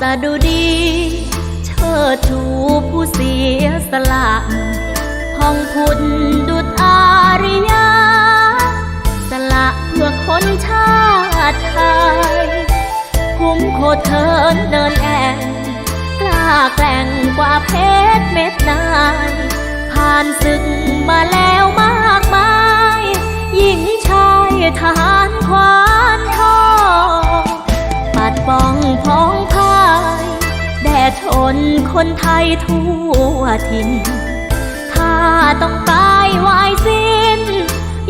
สะดุดี เชิดชูผู้เสียสละห้องพุนดุจอาริยา สละเพื่อคนชาติไทยคุ้มโคเทินเดินแอนกล้าแกร่งกว่าเพชรเม็ดนาย ผ่านศึกมาแล้ว นคนไทยทั่วถิ่น ถ้าต้องตายวายสิ้น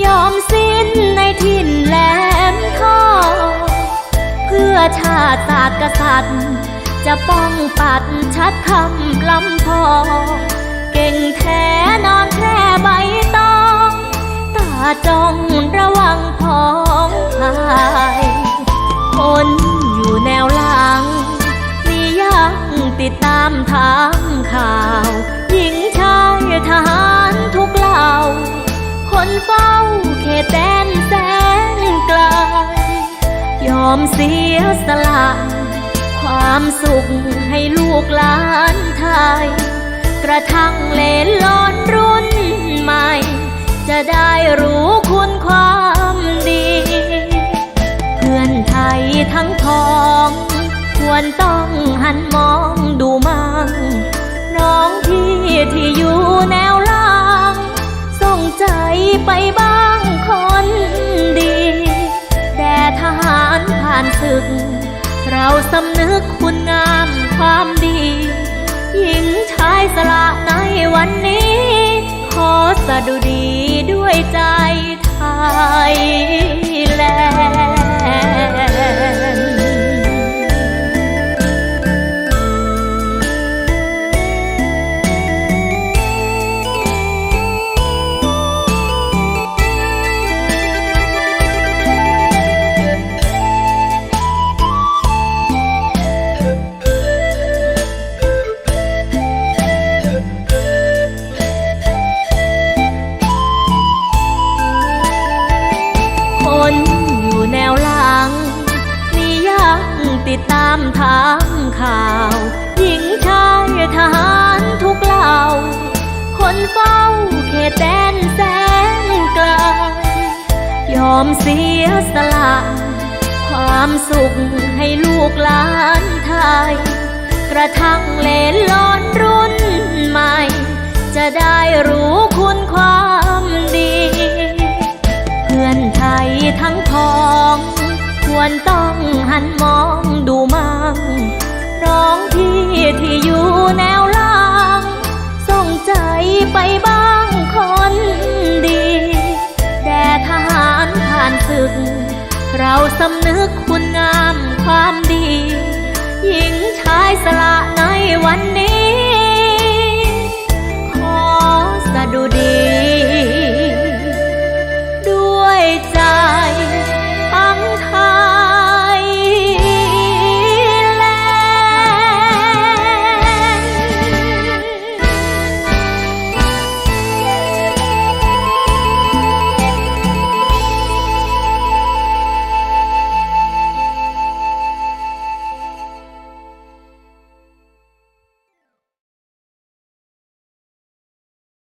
ยอมสิ้นในถิ่นแหลมทองเพื่อชาติศาสตร์กษัตริย์ จะป้องปัดชัดคำลำพองเก่งแท้นอนแค่ใบตองตาจ้องระวังพองพาย คนอยู่แนวหลัง ติดตามทางข่าว หญิงชายทหารทุกเหล่า คนเฝ้าเขตแดนแสนไกล ยอมเสียสละ ความสุขให้ลูกหลานไทย กระทั่งเลนลอนรุ่นใหม่ จะได้รู้ ที่อยู่แนวล่าง ส่งใจไปบ้างคนดี แด่ทหารผ่านศึก เราสำนึกคุณงามความดี หญิงชายสละในวันนี้ ขอสะดุดีด้วยใจไทย ติดตามทางข่าว หญิงชายทหารทุกเหล่า คนเฝ้าเขตแดนแสนไกลยอมเสียสละ ความสุขให้ลูกหลานไทย กระทั่งเลนลอนรุ่นใหม่ จะได้รู้คุณความดี เพื่อนไทยทั้ง ควรต้องหันมองดูมั่งน้องพี่ที่อยู่แนวล่างส่งใจไปบ้างคนดีแด่ทหารผ่านศึก เราสำนึกคุณงาม